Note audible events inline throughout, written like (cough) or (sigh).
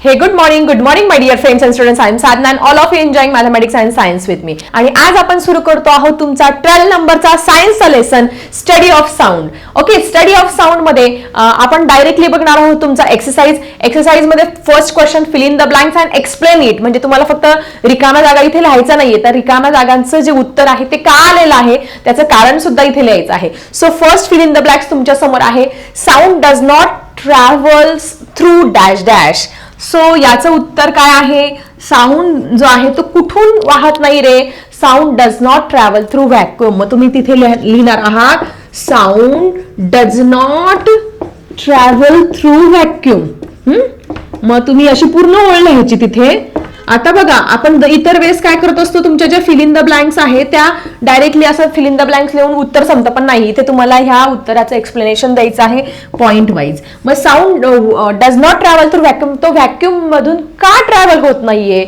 Hey good morning good morning my dear friends and students I am Sadhana and all of you enjoying mathematics and science with me आणि आज आपण सुरू करतो आहोत तुमचा twelve नंबरचा सायन्सचा lesson study of sound okay study of साऊंडमध्ये आपण डायरेक्टली बघणार आहोत तुमचा exercise एक्सरसाइजमध्ये first question fill in the blanks and explain it म्हणजे तुम्हाला फक्त रिकाम्या जागा इथे लिहायचं नाहीये. तर रिकाम्या जागांचं जे उत्तर आहे ते का आलेलं आहे? त्याचं कारण सुद्धा इथे लिहायचं आहे. So first fill in the blanks तुमच्यासमोर आहे. Sound does not travels through dash dash so याचं उत्तर काय आहे? साऊंड जो आहे तो कुठून वाहत नाही रे? Sound does not travel through vacuum मग तुम्ही तिथे लिह- लिहिणार आहात sound does not travel through vacuum मग तुम्ही अशी पूर्ण ओळ लिहायची तिथे. आता बघा आपण इतर वेळेस काय करत असतो? तुमच्या ज्या फिल इन द ब्लँक्स आहे त्या डायरेक्टली असं फिल इन द ब्लँक्स लिहून उत्तर संपतं पण नाही. इथे तुम्हाला ह्या उत्तराचं एक्सप्लेनेशन द्यायचं आहे पॉइंट वाईज मग sound does not travel through vacuum तो व्हॅक्युम मधून का ट्रॅव्हल होत नाहीये?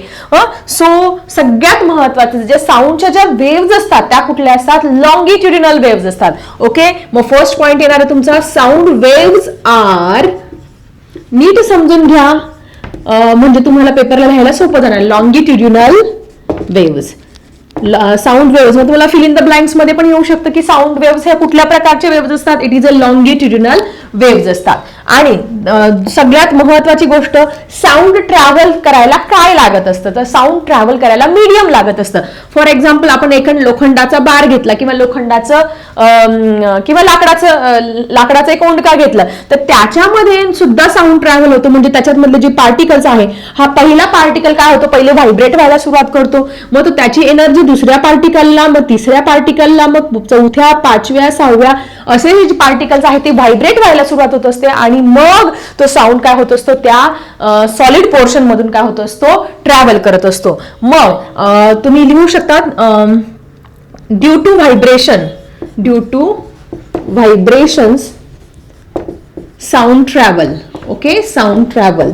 सो सगळ्यात महत्वाचं जे साऊंडच्या ज्या वेव्ज असतात त्या कुठल्या असतात? लॉंगिट्युडिनल वेव्ज असतात. ओके मग फर्स्ट पॉइंट येणार आहे तुमचा साऊंड वेव्ज आर नीट समजून घ्या. म्हणजे तुम्हाला पेपरला लिहायला सोपं जाणार. लॉंगिट्युड्युनल वेव्स साऊंड वेव्स मग तुम्हाला फिल इन द ब्लँक्समध्ये पण येऊ शकतं की साऊंड वेव्स ह्या कुठल्या प्रकारचे वेव्ज असतात? It is a longitudinal waves असतात. आणि सगळ्यात महत्वाची गोष्ट साऊंड ट्रॅव्हल करायला काय लागत असतं? तर साऊंड ट्रॅव्हल करायला मीडियम लागत असतं. फॉर एक्झाम्पल आपण एक लोखंडाचा बार घेतला किंवा लोखंडाचं किंवा लाकडाचं लाकडाचं एक ओंडका घेतलं तर त्याच्यामध्ये सुद्धा साऊंड ट्रॅव्हल होतो. म्हणजे त्याच्यात मधले जे पार्टिकल्स आहे हा पहिला पार्टिकल काय होतो? पहिले व्हायब्रेट व्हायला सुरुवात करतो. मग तो त्याची एनर्जी दुसऱ्या पार्टिकलला मग तिसऱ्या पार्टिकलला मग चौथ्या पाचव्या सहाव्या असे जे पार्टिकल्स आहेत ते व्हायब्रेट व्हायला सुरुवात होत असते आणि मग तो साऊंड काय होत असतो? त्या सॉलिड पोर्शन मधून काय होत असतो? ट्रॅव्हल करत असतो. मग तुम्ही लिहू शकतात due to vibration due to vibrations sound travel okay sound travel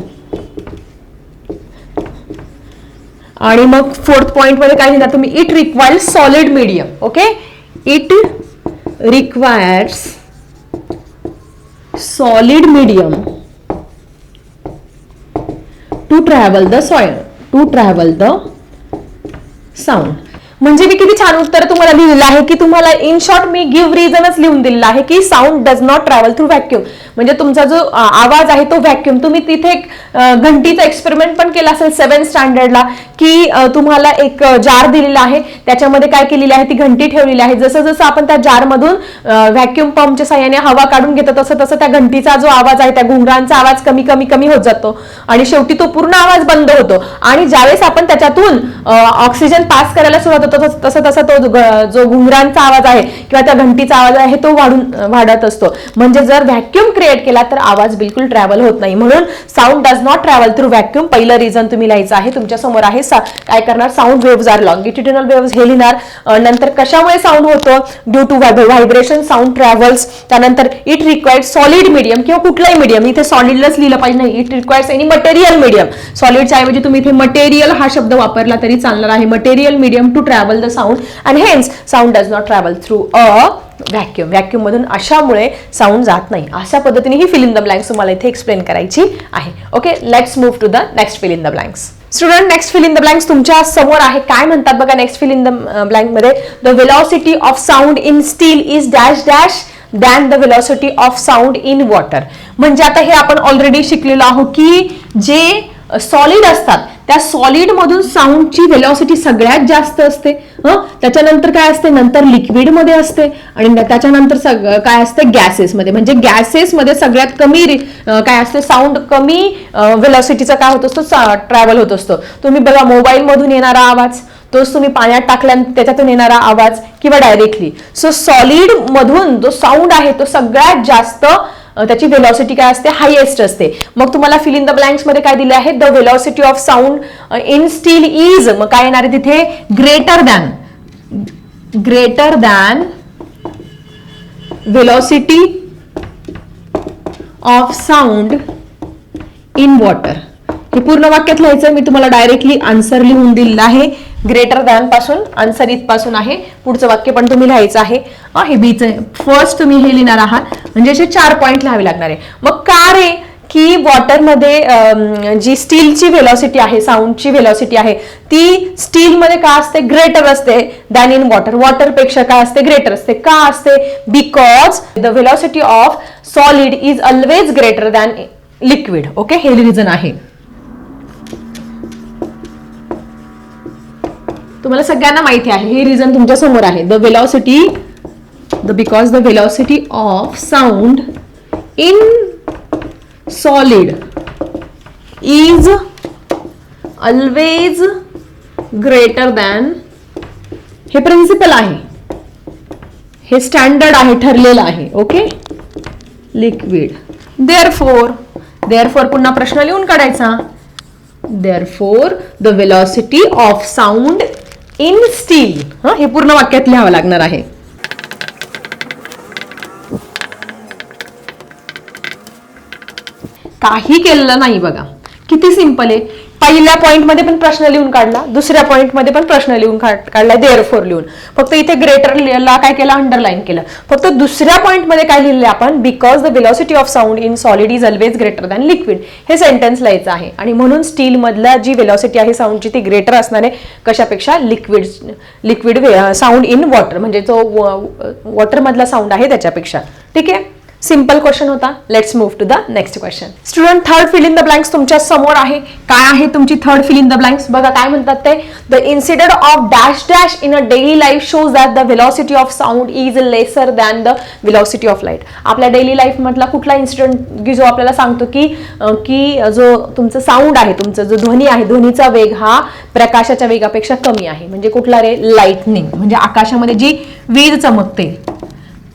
आणि मग फोर्थ पॉइंटमध्ये काय लिहिणार तुम्ही? It requires solid medium okay it requires solid medium to travel the soil to travel the sound. म्हणजे मी किती छान उत्तर तुम्हाला लिहिलेलं आहे की तुम्हाला इन शॉर्ट मी गिव्ह रिझनच लिहून दिलेला आहे की sound does not travel through vacuum म्हणजे तुमचा जो आवाज आहे तो व्हॅक्युम तुम्ही तिथे एक घंटीचा एक्सपेरिमेंट पण केला असेल सेवन स्टँडर्डला की तुम्हाला एक जार दिलेला आहे. त्याच्यामध्ये काय केलेलं आहे? ती घंटी ठेवलेली आहे. जसं जसं आपण त्या जारमधून व्हॅक्युम पंपच्या साह्याने हवा काढून घेतो तसं तसं त्या घंटीचा जो आवाज आहे त्या घुंगरांचा आवाज कमी कमी कमी होत जातो. आणि शेवटी तो पूर्ण आवाज बंद होतो. आणि ज्यावेळेस आपण त्याच्यातून ऑक्सिजन पास करायला सुरुवात होतो तसं तसं तसा तो जो घुंगरांचा आवाज आहे किंवा त्या घंटीचा आवाज आहे तो वाढून वाढत असतो. म्हणजे जर व्हॅक्युम क्रिएट केला तर आवाज बिलकुल ट्रॅव्हल होत नाही. म्हणून sound does not travel through vacuum पहिलं रिझन तुम्ही लिहायचं आहे तुमच्यासमोर आहे सा- काय करणार? Sound waves are longitudinal waves हे लिहिणार. नंतर कशामुळे साऊंड होतो? Due to vibration sound travels त्यानंतर इट रिक्वायर्ड सॉलिड मीडियम किंवा कुठलाही मीडियम इथे सॉलिडलाच लिहिलं पाहिजे नाही. It requires any material medium सॉलिडच्या ऐवजी तुम्ही इथे मटेरियल हा शब्द वापरला तरी चालणार आहे. Material medium to travel the sound and hence sound does not travel through a vacuum vacuum मधून अशामुळे साऊंड जात नाही. अशा पद्धतीने ही फिल इन द ब्लँक्स तुम्हाला इथे एक्सप्लेन करायची आहे. Okay let's move to the next fill in the blanks student next fill in the blanks तुमच्यासमोर आहे. काय म्हणतात बघा next fill in the ब्लँकमध्ये? The velocity of sound in steel is dash dash than the velocity of sound in water म्हणजे आता हे आपण already शिकलेलो आहोत की जे सॉलिड असतात. त्या सॉलिडमधून साऊंडची वेलॉसिटी सगळ्यात जास्त असते. हं? त्याच्यानंतर काय असते? नंतर लिक्विडमध्ये असते. आणि त्याच्यानंतर सग- काय असते? गॅसेसमध्ये म्हणजे गॅसेसमध्ये सगळ्यात कमी काय असते? साऊंड कमी वेलॉसिटीचा काय होत असतो? ट्रॅव्हल होत असतो. तुम्ही बघा मोबाईलमधून येणारा आवाज तोच तुम्ही पाण्यात टाकल्या त्याच्यातून येणारा आवाज किंवा डायरेक्टली सो सॉलिड मधून जो साऊंड आहे तो सगळ्यात जास्त त्याची वेलॉसिटी काय असते? हायेस्ट असते. मग तुम्हाला फिल इन द ब्लँक्समध्ये काय दिले आहे the velocity of sound in steel is मग काय येणार आहे तिथे? Greater than greater than velocity of sound in water हे पूर्ण वाक्यात लिहायचं मी तुम्हाला डायरेक्टली आन्सर लिहून दिलेलं आहे. ग्रेटर दॅनपासून आन्सर इथपासून आहे. पुढचं वाक्य पण तुम्ही लिहायचं आहे. हे बीच फर्स्ट तुम्ही हे लिहिणार आहात. म्हणजे असे चार पॉईंट लिहावे लागणार आहे. मग का रे? की वॉटरमध्ये जी स्टीलची व्हेलॉसिटी आहे साऊंडची व्हेलॉसिटी आहे ती स्टीलमध्ये का असते? ग्रेटर असते दॅन इन वॉटर वॉटरपेक्षा काय असते? ग्रेटर असते. का असते? Because the velocity of solid is always greater than liquid okay हे रिझन आहे. तुम्हाला सगळ्यांना माहिती आहे. हे रिझन तुमच्यासमोर आहे. The velocity the because the velocity of sound in solid is always greater than हे प्रिन्सिपल आहे. हे स्टँडर्ड आहे ठरलेलं आहे. Okay liquid therefore therefore पुन्हा प्रश्न लिहून काढायचा. Therefore the velocity of sound in steel हे? पूर्ण वाक्यात लिहावं लागणार आहे. काही केलेलं नाही बघा. किती सिंपल आहे. पहिल्या पॉईंटमध्ये पण प्रश्न लिहून काढला दुसऱ्या पॉईंटमध्ये पण प्रश्न लिहून काढला देअर फोर लिहून. फक्त इथे ग्रेटर ला काय केलं अंडरलाईन केलं. फक्त दुसऱ्या पॉईंटमध्ये काय लिहिले आपण? Because the velocity of sound in solid is always greater than liquid हे सेंटेन्स लिहायचं आहे. आणि म्हणून स्टील मधला जी वेलॉसिटी आहे साऊंडची ती ग्रेटर असणारे कशापेक्षा liquid liquid sound in water म्हणजे जो वॉटरमधला साऊंड आहे त्याच्यापेक्षा. ठीक आहे? सिंपल क्वेश्चन होता. Let's move to the next question student third fill in the blanks तुमच्यासमोर आहे. काय आहे तुमची third fill in the blanks बघा काय म्हणतात ते? The incident of dash dash in a daily life shows that the velocity of sound is lesser than the velocity of light आपल्या डेली लाईफ मधला कुठला इन्सिडेंट की जो आपल्याला सांगतो की की जो तुमचं साऊंड आहे तुमचं जो ध्वनी आहे ध्वनीचा वेग हा प्रकाशाच्या वेगापेक्षा कमी आहे. म्हणजे कुठला रे? लाईटनिंग म्हणजे आकाशामध्ये जी वीज चमकते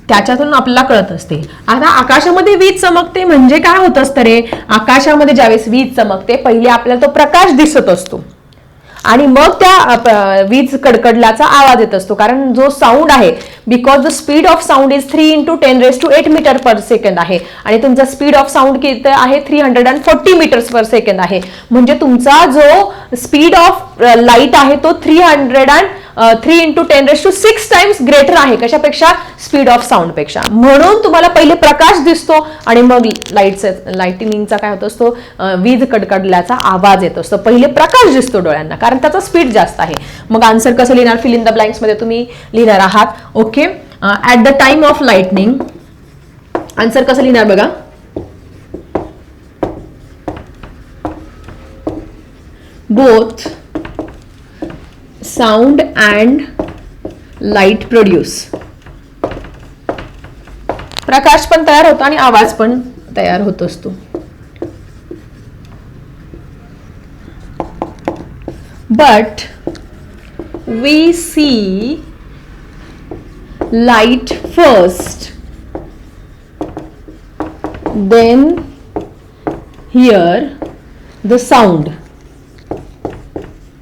त्याच्यातून आपल्याला कळत असते. आता आकाशामध्ये वीज चमकते म्हणजे काय होत असतं रे? आकाशामध्ये ज्यावेळेस वीज चमकते पहिले आपल्याला तो प्रकाश दिसत असतो. आणि मग त्या वीज कडकडल्याचा आवाज येत असतो. कारण जो साऊंड आहे because the speed of sound is three into ten raise to eight metre per second आहे. आणि तुमचा स्पीड ऑफ साऊंड किती आहे? Three hundred and forty metres per second आहे. म्हणजे तुमचा जो स्पीड ऑफ लाइट आहे तो three hundred and three into ten raise to six times greater आहे कशापेक्षा? Speed of साऊंडपेक्षा. म्हणून तुम्हाला पहिले प्रकाश दिसतो आणि मग लाईटचा लाईटिनिंगचा काय होत असतो? वीज कडकडल्याचा आवाज येत असतो. पहिले प्रकाश दिसतो डोळ्यांना कारण त्याचा स्पीड जास्त आहे. मग आन्सर कसं लिहिणार? फिल इन द ब्लँक्समध्ये तुम्ही लिहिणार आहात. Okay at the time of lightning answer कसं लिहिणार बघा? Both sound and light produce प्रकाश पण तयार होतो आणि आवाज पण तयार होत असतो. But we see light first then hear the sound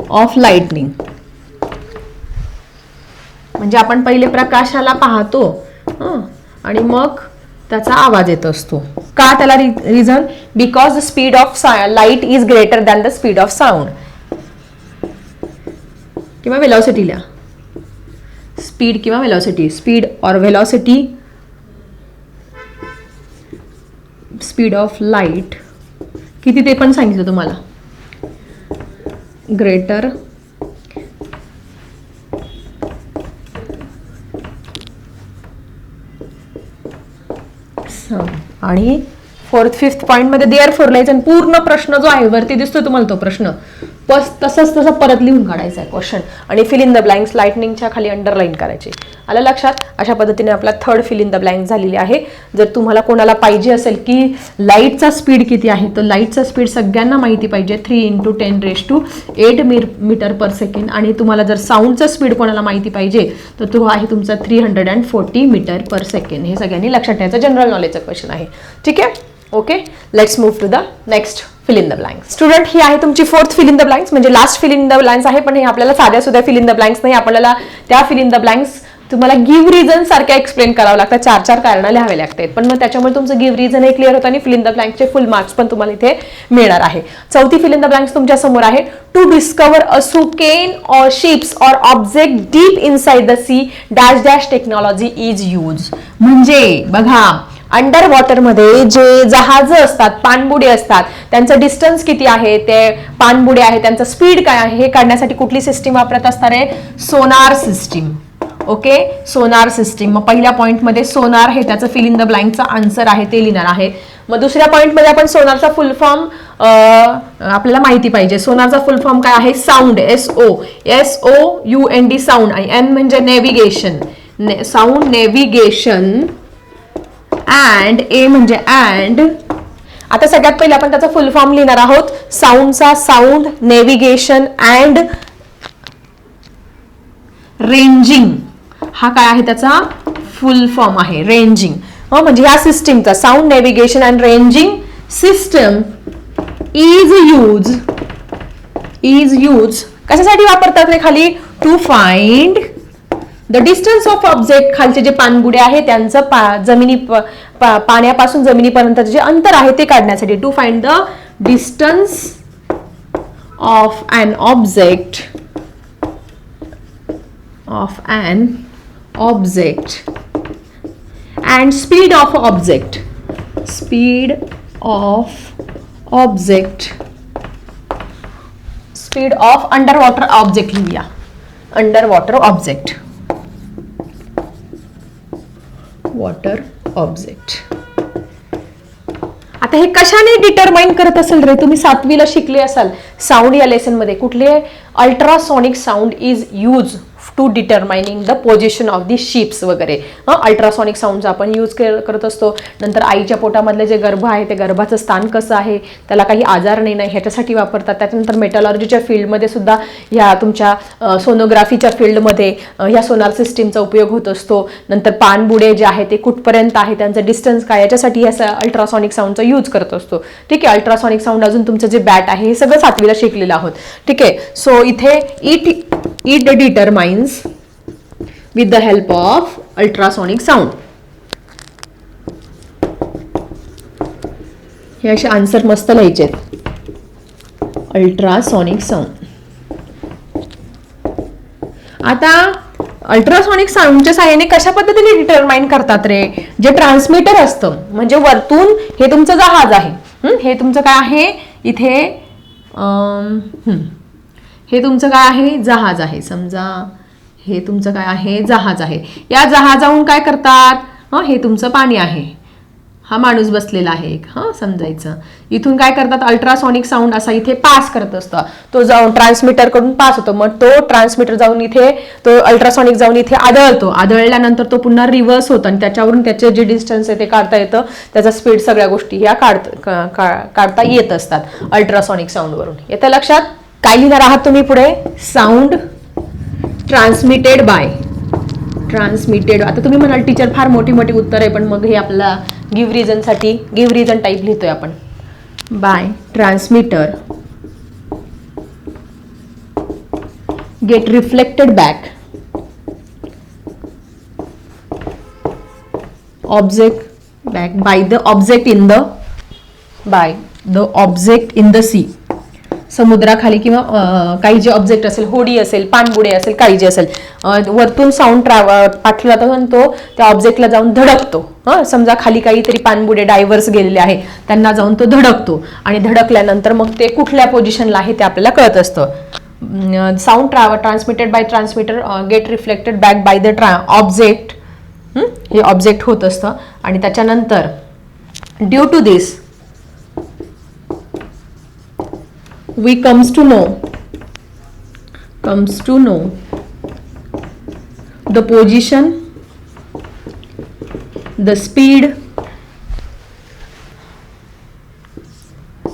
of lightning म्हणजे आपण पहिले प्रकाशाला पाहतो आणि मग त्याचा आवाज येत असतो. का त्याला reason because the speed of light is greater than the speed of sound किंवा वेलॉसिटीला स्पीड किंवा velocity speed or velocity speed of light किती ते पण सांगितलं तुम्हाला. ग्रेटर आणि फोर्थ फिफ्थ पॉईंटमध्ये देअर फोर लाईज आणि पूर्ण प्रश्न जो आहे वरती दिसतोय तुम्हाला तो प्रश्न. पस तसंच तसं परत लिहून काढायचा आहे क्वेश्चन आणि फिल इन द ब्लँक्स लाइटनिंगच्या खाली अंडरलाईन करायचे. आलं लक्षात? अशा पद्धतीने आपला third fill in the blank झालेली आहे. जर तुम्हाला कोणाला पाहिजे असेल की लाईटचा स्पीड किती आहे तर लाईटचा स्पीड सगळ्यांना माहिती पाहिजे. Three into ten raise to eight me metre per second आणि तुम्हाला जर साऊंडचा स्पीड कोणाला माहिती पाहिजे तर तो आहे तुमचा three hundred and forty metre per second हे सगळ्यांनी लक्षात ठेवायचं. जनरल नॉलेजचा क्वेश्चन आहे. ठीक आहे? Okay let's move to the next fill in the blanks student ही आहे तुमची fourth fill in the blanks म्हणजे last fill in the blanks आहे पण हे आपल्याला साध्या सुद्धा फिल इन द ब्लँक्स नाही आपल्याला त्या फिल इन द ब्लँक्स तुम्हाला गिव्ह रिझन सारख्या एक्सप्लेन करावं लागतं चार चार कारणं लिहावे लागतात पण मग त्याच्यामुळे तुमचं गिव्ह रिझन हे क्लिअर होतं आणि फिल इन द ब्लँकचे फुल मार्क्स पण तुम्हाला इथे मिळणार आहे. चौथी फिल इन द ब्लँक्स तुमच्यासमोर आहे. To discover a sunken or ships or object deep inside the sea dash dash technology is use म्हणजे बघा अंडर वॉटरमध्ये जे जहाज असतात पाणबुडे असतात त्यांचं डिस्टन्स किती आहे ते पाणबुडे आहे त्यांचं स्पीड काय आहे हे काढण्यासाठी कुठली सिस्टीम वापरत असणार आहे? Sonar system okay sonar system मग पहिल्या पॉईंटमध्ये सोनार हे त्याचं फिल इन द ब्लँकचा आन्सर आहे ते लिहिणार आहे. मग दुसऱ्या पॉईंटमध्ये आपण सोनारचा फुल फॉर्म आपल्याला माहिती पाहिजे. सोनारचा फुल फॉर्म काय आहे? Sound S O S O U N D sound आणि एन म्हणजे navigation sound navigation and A म्हणजे अँड आता सगळ्यात पहिले आपण त्याचा फुल फॉर्म लिहिणार आहोत. साऊंडचा साऊंड नेव्हिगेशन अँड रेंजिंग हा काय आहे त्याचा? फुल फॉर्म आहे रेंजिंग म्हणजे ह्या सिस्टीमचा sound navigation and ranging system is use is use कशासाठी वापरतात रे खाली? To find the distance of object खालचे जे पाणबुडे आहे त्यांचं पा जमिनी प- पा- पाण्यापासून जमिनीपर्यंत जे अंतर आहे ते काढण्यासाठी to find the distance of an object of an object and speed of object speed of object speed of under water object लिहूया. वॉटर ऑब्जेक्ट वॉटर ऑब्जेक्ट आता हे कशाने डिटरमाइन करत असेल रे? तुम्ही सातवीला शिकले असाल. साऊंड या लेसनमध्ये कुठले ultrasonic sound is use to determining the position of the ships वगैरे. अल्ट्रासॉनिक साऊंडचा आपण यूज करत असतो. नंतर आईच्या पोटामधले जे गर्भ आहे ते गर्भाचं स्थान कसं आहे त्याला काही आजार नाही नाही ह्याच्यासाठी वापरतात. त्याच्यानंतर मेटॉलॉजीच्या फील्डमध्ये सुद्धा ह्या तुमच्या सोनोग्राफीच्या फील्डमध्ये ह्या सोनार सिस्टीमचा उपयोग होत असतो. नंतर पाणबुडे जे आहे ते कुठपर्यंत आहे त्यांचं डिस्टन्स काय याच्यासाठी ह्या अल्ट्रासॉनिक साऊंडचा यूज करत असतो. ठीक आहे अल्ट्रासॉनिक साऊंड अजून तुमचं जे बॅट आहे हे सगळं सातवीला शिकलेलं आहोत. ठीक आहे सो इथे it it determines with the help of ultrasonic sound. हे असे आन्सर मस्त लिहायचे आहेत अल्ट्रासॉनिक साऊंड आता अल्ट्रासॉनिक साऊंडच्या साह्याने कशा पद्धतीने डिटरमाइन करतात रे? जे ट्रान्समीटर असतं म्हणजे वरतून हे तुमचं जहाज आहे. हे? तुमचं काय आहे? इथे हे तुमचं काय आहे? जहाज आहे. समजा हे तुमचं काय आहे? जहाज आहे. या जहाजाहून काय करतात? हं हे तुमचं पाणी आहे. हा माणूस बसलेला आहे एक. हां समजायचं. इथून काय करतात? अल्ट्रासॉनिक साऊंड असा इथे पास करत असतो. तो जाऊन ट्रान्समीटरकडून पास होतो. मग तो ट्रान्समीटर जाऊन इथे तो अल्ट्रासॉनिक जाऊन इथे आदळतो. आदळल्यानंतर तो पुन्हा रिव्हर्स होतो आणि त्याच्यावरून त्याचे जे डिस्टन्स आहे ते काढता येतं. त्याचा स्पीड सगळ्या गोष्टी ह्या काढ काढता येत असतात अल्ट्रासॉनिक साऊंडवरून. येतं लक्षात? काय लिहिणार आहात तुम्ही पुढे? साऊंड ट्रान्समिटेड बाय ट्रान्समिटेड आता तुम्ही म्हणाल टीचर फार मोठी मोठी उत्तर आहे पण मग हे आपल्याला गिव्ह रिझनसाठी गिव्ह रिझन टाईप लिहितोय आपण. By transmitter get reflected back object back by the object in the by the object in the sea समुद्राखाली किंवा काही जे ऑब्जेक्ट असेल होडी असेल पाणबुडे असेल काही जे असेल वरतून साऊंड ट्रॅव पाठवला जातो आणि तो त्या ऑब्जेक्टला जाऊन धडकतो. हं समजा खाली काहीतरी पाणबुडे डायव्हर्स गेलेले आहे त्यांना जाऊन तो धडकतो. आणि धडकल्यानंतर मग ते कुठल्या पोझिशनला आहे ते आपल्याला कळत असतं. Sound ट्रॅव transmitted by transmitter get reflected back by the ट्रा object हे ऑब्जेक्ट होत असतं. आणि त्याच्यानंतर due to this we comes to know comes to know the position the speed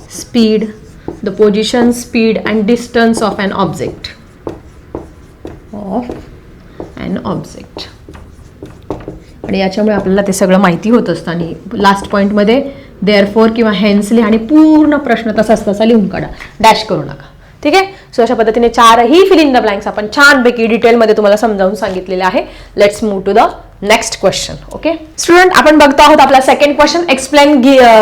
speed the position speed and distance of an object of an object आणि याच्यामुळे आपल्याला ते सगळं माहिती होत असतं आणि लास्ट पॉईंटमध्ये देअर फोर किंवा हेन्सले आणि पूर्ण प्रश्न तसाच तसा लिहून काढा. डॅश करू नका. ठीक आहे? सो अशा पद्धतीने चारही फिल इन द ब्लँक्स आपण छानपैकी डिटेलमध्ये तुम्हाला समजावून सांगितलेले आहे. Let's move to the next question okay student आपण बघतो आहोत आपला second question explain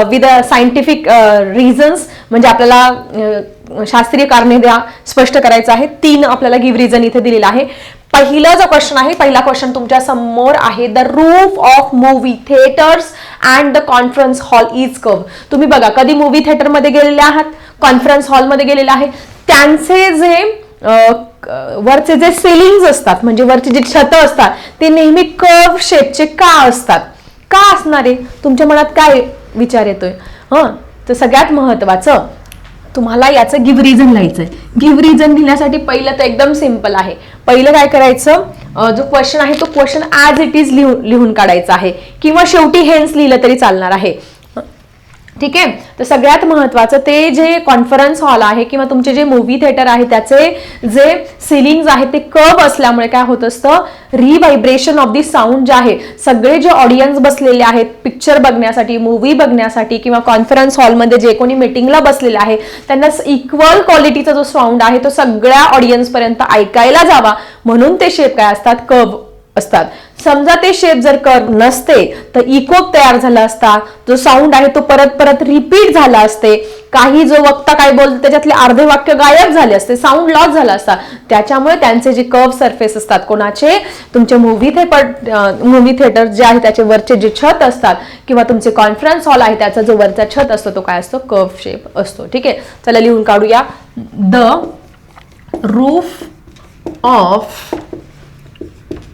with scientific reasons म्हणजे आपल्याला uh, शास्त्रीय कारणे द्या स्पष्ट करायचं आहे. तीन आपल्याला गिव्ह रिझन इथे दिलेलं आहे. पहिला जो क्वेश्चन आहे पहिला क्वेश्चन तुमच्यासमोर आहे the roof of movie theatres and the conference hall is curve तुम्ही बघा कधी मूवी थिएटरमध्ये गेलेले आहात? कॉन्फरन्स हॉलमध्ये गेलेले आहे. त्यांचे जे वरचे जे सेलिंग्स असतात म्हणजे वरचे जे छत असतात ते नेहमी कर्व शेपचे का असतात? का असणार? आहे तुमच्या मनात काय विचार येतोय? हं? तर सगळ्यात महत्वाचं तुम्हाला याचं गिव्ह रिझन लिहायचंय. गिव्ह रिझन लिहिण्यासाठी पहिलं तर एकदम सिंपल आहे. पहिलं काय करायचं? जो क्वेश्चन आहे तो क्वेश्चन ॲज इट इज लिहून लिहून काढायचा आहे. किंवा शेवटी हेन्स लिहिलं तरी चालणार आहे. ठीक आहे? तर सगळ्यात महत्वाचं ते जे कॉन्फरन्स हॉल आहे किंवा तुमचे जे मूवी थिएटर आहे त्याचे जे सिलिंग्स आहेत ते कब असल्यामुळे काय होत असतं? रिव्हायब्रेशन ऑफ दी साऊंड जे आहे सगळे जे ऑडियन्स बसलेले आहेत पिक्चर बघण्यासाठी मूवी बघण्यासाठी किंवा कॉन्फरन्स हॉलमध्ये जे कोणी मिटिंगला बसलेले आहे त्यांना इक्वल क्वालिटीचा जो साऊंड आहे तो सगळ्या ऑडियन्सपर्यंत ऐकायला जावा. म्हणून ते शेप काय असतात? कब असतात. समजा ते शेप जर कर्व नसते तर इकोप तयार झाला असता जो साऊंड आहे तो परत परत रिपीट झाला असते. काही जो वक्ता काय बोलतो त्याच्यातले अर्धे वाक्य गायब झाले असते साऊंड लॉस झाला असता. त्याच्यामुळे त्यांचे जे कर्व सरफेस असतात कोणाचे? तुमचे मूव्ही थिएटर मूव्ही थिएटर जे आहे त्याचे वरचे जे छत असतात किंवा तुमचे कॉन्फरन्स हॉल आहे त्याचा जो वरचा छत असतो तो काय असतो? कर्व शेप असतो. ठीक आहे? चला लिहून काढूया. The roof of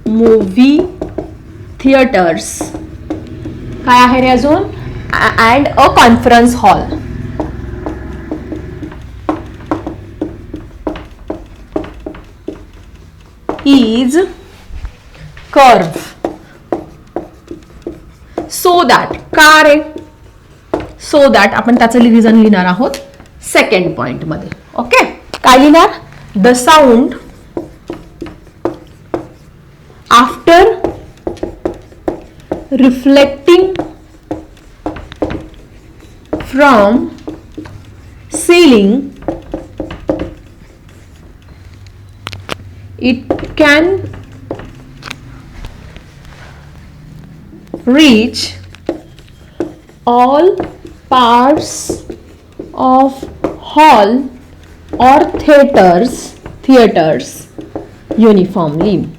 movie theatres काय आहे रे अजून? And a conference hall is curve so that का रे? सो दॅट आपण त्याचं रिझन लिहिणार आहोत सेकंड पॉइंटमध्ये. ओके काय लिहिणार? The sound after reflecting from ceiling it can reach all parts of hall or theaters theaters uniformly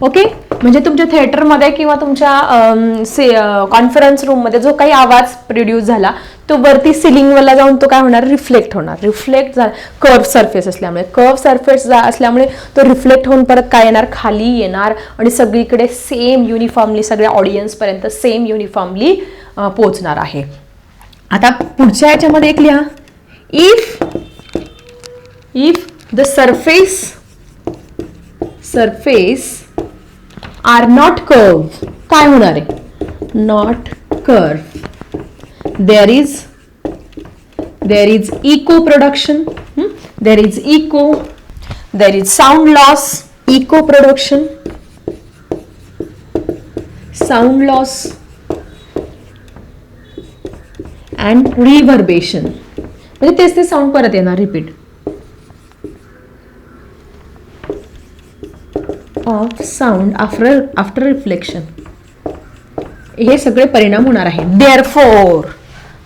okay? म्हणजे तुमच्या थिएटरमध्ये किंवा तुमच्या कॉन्फरन्स रूममध्ये जो काही आवाज प्रोड्यूस झाला तो वरती सिलिंगवरला जाऊन तो काय होणार? रिफ्लेक्ट होणार. रिफ्लेक्ट झाला कर्व सरफेस असल्यामुळे. कर्व सरफेस असल्यामुळे तो रिफ्लेक्ट होऊन परत काय येणार? खाली येणार. आणि सगळीकडे सेम युनिफॉर्मली सगळ्या ऑडियन्सपर्यंत सेम युनिफॉर्मली पोचणार आहे. आता पुढच्या याच्यामध्ये एक लिहा. If if the surface surface are not curve काय होणार आहे not curve there is there is echo production there is echo there is sound loss echo production sound loss and reverberation म्हणजे तेच ते साऊंड परत येणार repeat of sound after after reflection हे सगळे परिणाम होणार आहे. देअर फोर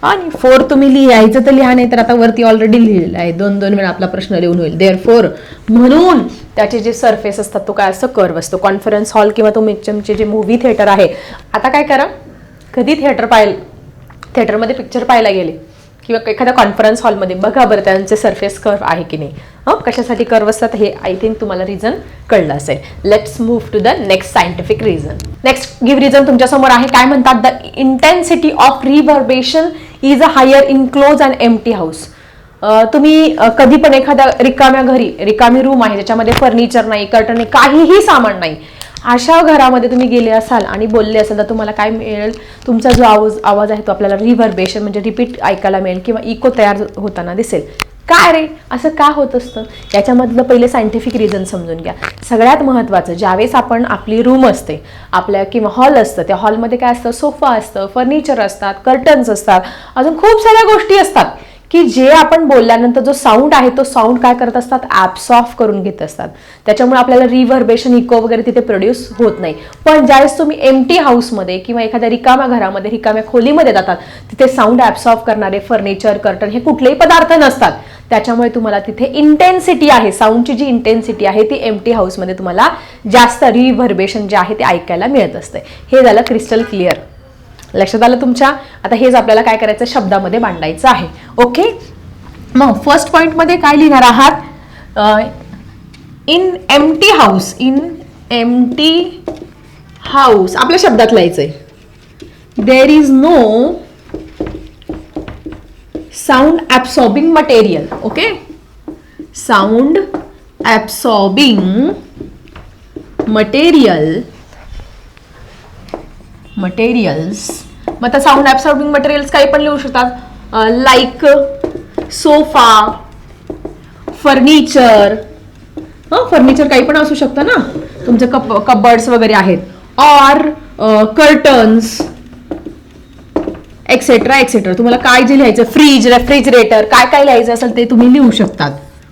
आणि फोर तुम्ही लिहायचं तर लिहा नाही तर आता वरती ऑलरेडी लिहिलेलं आहे. दोन दोन वेळा आपला प्रश्न लिहून होईल. देअर फोर म्हणून त्याचे जे सरफेस असतात तो काय असतो? कर्व असतो. कॉन्फरन्स हॉल किंवा तुम्ही तुमचे जे मूवी थिएटर आहे आता काय करा? कधी थिएटर पाहिलं थिएटरमध्ये पिक्चर पाहायला गेले. किंवा एखाद्या कॉन्फरन्स हॉलमध्ये बघा बरं त्यांचे सरफेस कर्व आहे की नाही. कशासाठी कर्व असतात हे आय थिंक तुम्हाला रिझन कळलं असेल. Let's move to the next scientific reason next give reason तुमच्यासमोर आहे. काय म्हणतात? The intensity of reverberation is a higher in close and empty house तुम्ही कधी पण एखाद्या रिकाम्या घरी रिकामी रूम आहे ज्याच्यामध्ये फर्निचर नाही कर्टन नाही काहीही सामान नाही. अशा घरामध्ये तुम्ही गेले असाल आणि बोलले असाल तर तुम्हाला काय मिळेल? तुमचा जो आवाज आवाज आहे तो आपल्याला रिव्हर्बेशन म्हणजे रिपीट ऐकायला मिळेल किंवा इको तयार होताना दिसेल. काय रे? असं का होत असतं? याच्यामधलं पहिले सायंटिफिक रिझन समजून घ्या. सगळ्यात महत्त्वाचं ज्यावेळेस आपण आपली रूम असते आपल्या किंवा हॉल असतं त्या हॉलमध्ये काय असतं? सोफा असतं फर्निचर असतात कर्टन्स असतात. अजून खूप साऱ्या गोष्टी असतात. की जे आपण बोलल्यानंतर जो साऊंड आहे तो साऊंड काय करत असतात? ॲब्सॉर्फ करून घेत असतात. त्याच्यामुळे आपल्याला रिव्हर्बेशन इको वगैरे तिथे प्रोड्यूस होत नाही. पण ज्यावेळेस तुम्ही एम टी हाऊसमध्ये किंवा एखाद्या रिकाम्या घरामध्ये रिकाम्या खोलीमध्ये जातात तिथे साऊंड ॲब्सॉर्फ करणारे फर्निचर कर्टन हे कुठलेही पदार्थ नसतात. त्याच्यामुळे तुम्हाला तिथे इंटेन्सिटी आहे. साऊंडची जी इंटेन्सिटी आहे ती एम टी हाऊसमध्ये तुम्हाला जास्त रिव्हर्बेशन जे आहे ते ऐकायला मिळत असते. हे झालं क्रिस्टल क्लिअर लक्षात आलं तुमच्या? आता हेच आपल्याला काय करायचं शब्दामध्ये मांडायचं आहे. ओके मग फर्स्ट पॉइंटमध्ये काय लिहिणार आहात? In empty house in empty house आपल्या शब्दात लिहायचं आहे there is no sound absorbing material okay sound absorbing material materials मग आता साऊंड ॲब्सॉर्बिंग मटेरियल्स काही पण लिहू शकतात. लाईक सोफा फर्निचर हां फर्निचर काही पण असू शकतं ना. तुमचे कप कबर्ड्स वगैरे आहेत. ऑर कर्टन्स एक्सेट्रा एक्सेट्रा तुम्हाला काय जे लिहायचं फ्रीज रेफ्रिजरेटर काय काय लिहायचं असेल ते तुम्ही लिहू शकतात.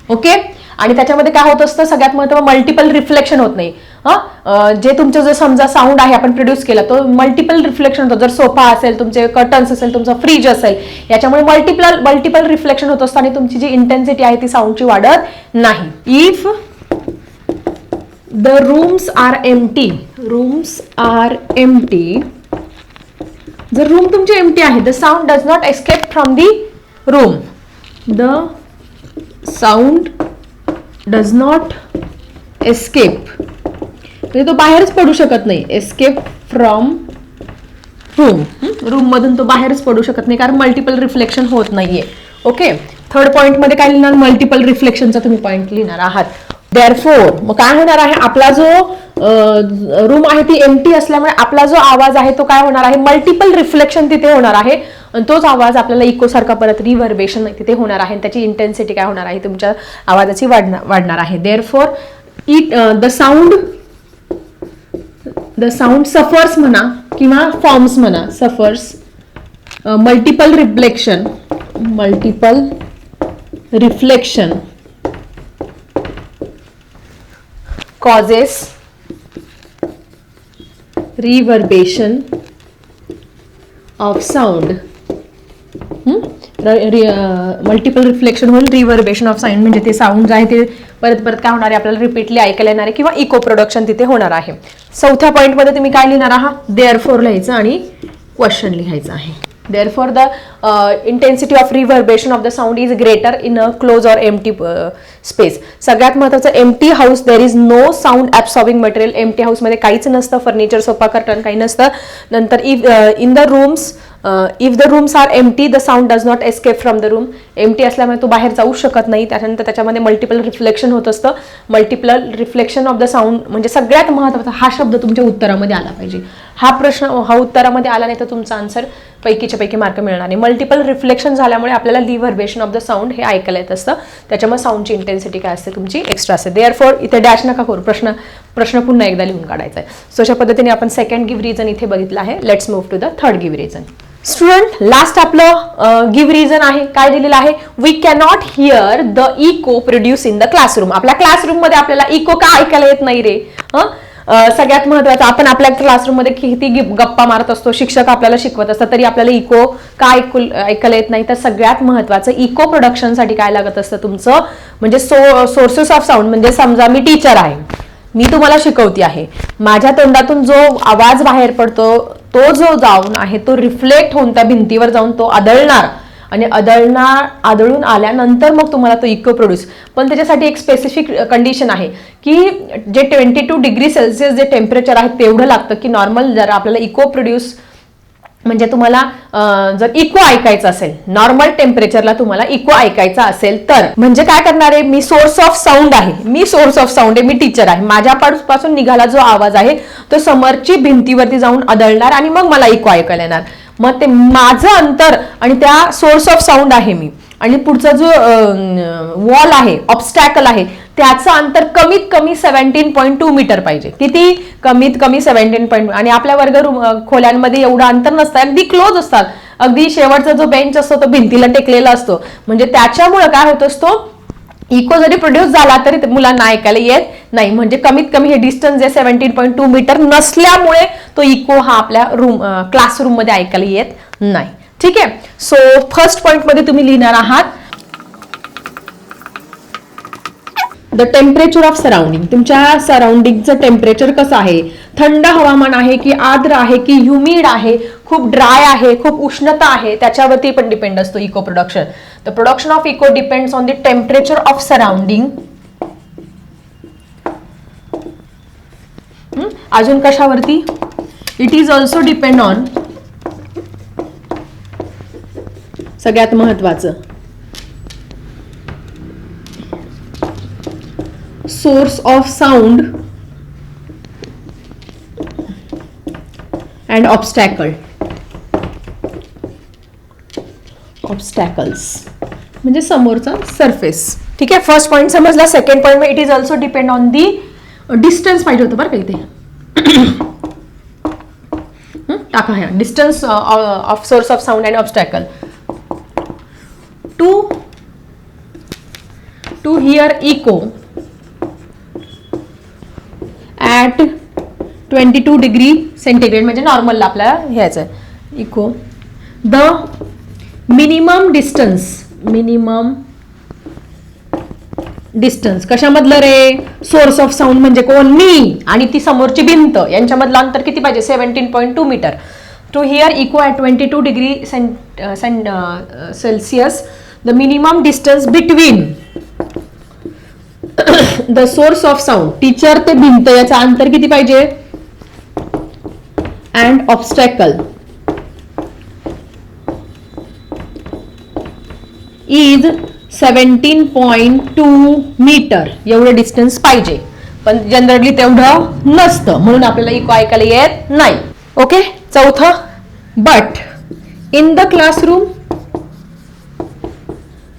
ओके आणि त्याच्यामध्ये काय होत असतं? सगळ्यात महत्त्व मल्टिपल रिफ्लेक्शन होत नाही. हां? जे तुमचं जर समजा साऊंड आहे आपण प्रोड्यूस केला तो मल्टिपल रिफ्लेक्शन होतो. जर सोफा असेल तुमचे कर्टन्स असेल तुमचं फ्रीज असेल याच्यामुळे मल्टिपल मल्टिपल रिफ्लेक्शन होत असतं आणि तुमची जी इंटेन्सिटी आहे ती साऊंडची वाढत नाही. If the rooms are empty rooms are empty जर रूम तुमची एम टी आहे the sound does not escape from the room the sound does not escape म्हणजे तो बाहेरच पडू शकत नाही. एस्केप फ्रॉम रूम रूम मधून तो बाहेरच पडू शकत नाही. कारण मल्टिपल रिफ्लेक्शन होत नाहीये. ओके थर्ड पॉइंटमध्ये काय लिहिणार? मल्टिपल रिफ्लेक्शनचा तुम्ही पॉइंट लिहिणार आहात. देअर फोर मग काय होणार आहे? आपला जो रूम आहे ती एमटी असल्यामुळे आपला जो आवाज आहे तो काय होणार आहे? मल्टिपल रिफ्लेक्शन तिथे होणार आहे. आणि तोच आवाज आपल्याला इको सारखा परत रिव्हर्बेशन तिथे होणार आहे. त्याची इंटेन्सिटी काय होणार आहे? तुमच्या आवाजाची वाढणार वाढणार आहे. Therefore it the sound the sound suffers म्हणा किंवा फॉर्म्स म्हणा suffers multiple reflection multiple reflection causes reverberation of sound multiple reflection होईल रिव्हर्बेशन ऑफ साऊंड म्हणजे ते साऊंड जे आहे ते परत परत काय होणार आहे? आपल्याला रिपीटली ऐकायला येणार आहे किंवा इको प्रोडक्शन तिथे होणार आहे. चौथ्या पॉईंटमध्ये तुम्ही काय लिहिणार आहात? देअर फोर लिहायचं आणि क्वेश्चन लिहायचं आहे. Therefore the intensity of reverberation of the sound is greater in a close or empty space सगळ्यात महत्वाचं empty house there is no sound absorbing material empty हाऊसमध्ये काहीच नसतं. फर्निचर सोपा कर्टन काही नसतं. नंतर if in the rooms if the rooms are empty the sound does not escape from the room empty असल्यामुळे तो बाहेर जाऊ शकत नाही. त्याच्यानंतर त्याच्यामध्ये मल्टिपल रिफ्लेक्शन होत असतं. Multiple reflection of the sound म्हणजे सगळ्यात महत्त्वाचा हा शब्द तुमच्या उत्तरामध्ये आला पाहिजे. हा प्रश्न हा उत्तरामध्ये आला नाही तर तुमचा आन्सर पैकीच्या पैकी मार्क मिळणार नाही. मल्टिपल रिफ्लेक्शन झाल्यामुळे आपल्याला लिव्हर्बेशन ऑफ द साऊंड हे ऐकायला येत असतं. त्याच्यामुळे साऊंडची इंटेन्सिटी काय असते? तुमची एक्स्ट्रा असते. देअर फॉर इथे डॅश नका करू. प्रश्न प्रश्न पुन्हा एकदा लिहून काढायचा आहे. सो अशा पद्धतीने आपण सेकंड गिव्ह रिझन इथे बघितलं आहे. Let's move to the third give reason student last आपलं गिव्ह रिझन आहे. काय दिलेलं आहे? We cannot hear the echo produce in the classroom आपल्या क्लासरूममध्ये आपल्याला इको का ऐकायला येत नाही रे? हां? सगळ्यात महत्वाचं आपण आपल्या क्लासरूममध्ये किती गप्पा मारत असतो शिक्षक आपल्याला शिकवत असतात तरी आपल्याला इको का ऐकू ऐकायला येत नाही? तर सगळ्यात महत्वाचं इको प्रोडक्शनसाठी काय लागत असतं तुमचं? म्हणजे सो सोर्सेस ऑफ साऊंड म्हणजे समजा मी टीचर आहे. मी तुम्हाला शिकवती आहे. माझ्या तोंडातून जो आवाज बाहेर पडतो तो जो जाऊन आहे तो रिफ्लेक्ट होऊन त्या भिंतीवर जाऊन तो आदळणार. आणि आदळणार आदळून आल्यानंतर मग तुम्हाला तो इको प्रोड्यूस पण त्याच्यासाठी एक स्पेसिफिक कंडिशन आहे की जे ट्वेंटी टू डिग्री सेल्सिअस जे टेम्परेचर आहे तेवढं लागतं की नॉर्मल जर आपल्याला इको प्रोड्यूस म्हणजे तुम्हाला जर इको ऐकायचं असेल नॉर्मल टेम्परेचरला तुम्हाला इको ऐकायचा असेल तर. म्हणजे काय करणार आहे? मी सोर्स ऑफ साऊंड आहे. मी सोर्स ऑफ साऊंड आहे. मी टीचर आहे. माझ्या पासून निघाला जो आवाज आहे तो समोरची भिंतीवरती जाऊन आदळणार आणि मग मला इको ऐकायला येणार. मग ते माझं अंतर आणि त्या सोर्स ऑफ साऊंड आहे मी. आणि पुढचा जो वॉल आहे ऑब्स्टॅकल आहे त्याचं अंतर कमीत कमी सेव्हन्टीन पॉईंट टू मीटर पाहिजे. किती? कमीत कमी सेव्हन्टीन पॉईंट आणि आपल्या वर्ग रूम खोल्यांमध्ये एवढं अंतर नसतं. अगदी क्लोज असतात. अगदी शेवटचा जो बेंच असतो तो भिंतीला टेकलेला असतो. म्हणजे त्याच्यामुळे काय होत असतो? इको जरी प्रोड्यूस झाला तरी मुलांना ऐकायला येत नाही. म्हणजे कमीत कमी हे डिस्टन्स जे सेव्हन्टीन पॉईंट टू मीटर नसल्यामुळे तो इको हा आपल्या रूम क्लासरूममध्ये ऐकायला येत नाही. ठीक आहे? सो फर्स्ट पॉईंटमध्ये तुम्ही लिहिणार आहात द टेम्परेचर ऑफ सराउंडिंग तुमच्या सराउंडिंगचं टेम्परेचर कसं आहे? थंड हवामान आहे की आर्द्र आहे की ह्युमिड आहे? खूप ड्राय आहे खूप उष्णता आहे त्याच्यावरती पण डिपेंड असतो echo production the production of echo depends on the temperature of surrounding अजून कशावरती? It is also depend on सगळ्यात महत्वाचं. Source of sound and obstacle. Obstacles. म्हणजे समोरचा सरफेस ठीक आहे? फर्स्ट पॉईंट समजला. Second point it is also depend on the distance पाहिजे होतं बरं का इथे. (coughs) हं, टाका ह्या. Distance of source of sound and obstacle to to hear echo at twenty two degree centigrade म्हणजे नॉर्मलला आपल्याला घ्यायचं आहे echo the minimum distance minimum distance कशामधलं रे? सोर्स ऑफ साऊंड म्हणजे कोण? मी. आणि ती समोरची भिंत. यांच्यामधलं अंतर किती पाहिजे? Seventeen point two metre to hear echo at twenty two degree सें Saint Celsius the minimum distance between the source of sound teacher ते भिंत याचं अंतर किती पाहिजे? And obstacle is seventeen point two metre एवढं डिस्टन्स पाहिजे. पण जनरली तेवढं नसतं. म्हणून आपल्याला इको ऐकायला येत नाही. ओके चौथं. But in the classroom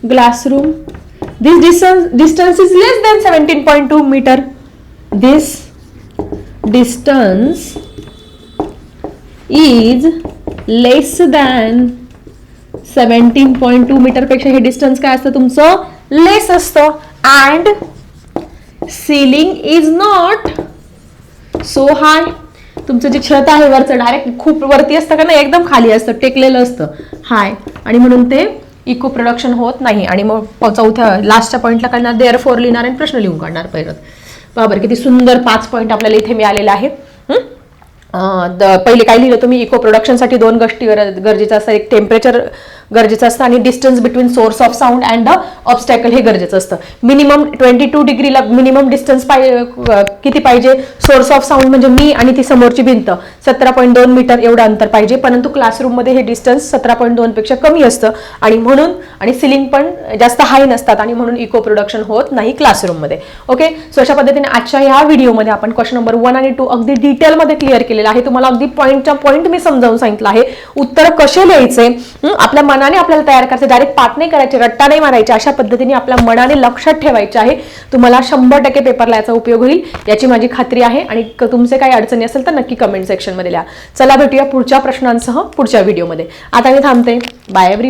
classroom this distance distance is less than 17.2 meter. This distance is less than 17.2 मीटरपेक्षा हे डिस्टन्स काय असतं तुमचं? लेस असतं. And ceiling is not so high तुमचं जे छत आहे वरचं डायरेक्ट खूप वरती असतं का नाही? एकदम खाली असतं टेकलेलं असतं. हाय आणि म्हणून ते इको प्रोडक्शन होत नाही. आणि मग चौथ्या लास्टच्या पॉईंटला काढणार देअर फोर लिहिणार आणि प्रश्न लिहून काढणार परत. बरोबर किती सुंदर पाच पॉईंट आपल्याला इथे मिळालेला आहे पहिले काय लिहिलं तुम्ही? इको प्रोडक्शनसाठी दोन गोष्टी गरजेचं असतात एक टेम्परेचर गरजेचं असतं. आणि distance between source of sound and the obstacle हे गरजेचं असतं. मिनिमम ट्वेंटी टू डिग्रीला मिनिमम डिस्टन्स पाहिजे किती पाहिजे? सोर्स ऑफ साऊंड म्हणजे मी आणि ती समोरची भिंत. सतरा पॉईंट दोन मीटर एवढं अंतर पाहिजे. परंतु क्लासरूममध्ये हे डिस्टन्स सतरा पॉईंट दोनपेक्षा कमी असतं. आणि म्हणून आणि सिलिंग पण जास्त हाय नसतात. आणि म्हणून इको प्रोडक्शन होत नाही क्लासरूममध्ये ओके सो अशा पद्धतीने आजच्या ह्या व्हिडिओमध्ये आपण क्वेश्चन नंबर वन आणि टू अगदी डिटेलमध्ये क्लिअर केलेलं आहे. तुम्हाला अगदी पॉईंटच्या पॉईंट मी समजावून सांगितलं आहे. उत्तर कसे लिहायचे? आपल्या मनाने आपल्याला तयार करायचं डायरेक्ट पाठ नाही करायचे रट्टा नाही मारायचे अशा पद्धतीने आपल्या मनाने लक्षात ठेवायचे आहे. तुम्हाला शंभर टक्के पेपरला याचा उपयोग होईल. याची माझी खात्री आहे आणि तुमचे काही अडचणी असेल तर नक्की कमेंट सेक्शनमध्ये लिहा. चला भेटूया पुढच्या प्रश्नांसह पुढच्या व्हिडिओमध्ये आता मी थांबते. Bye every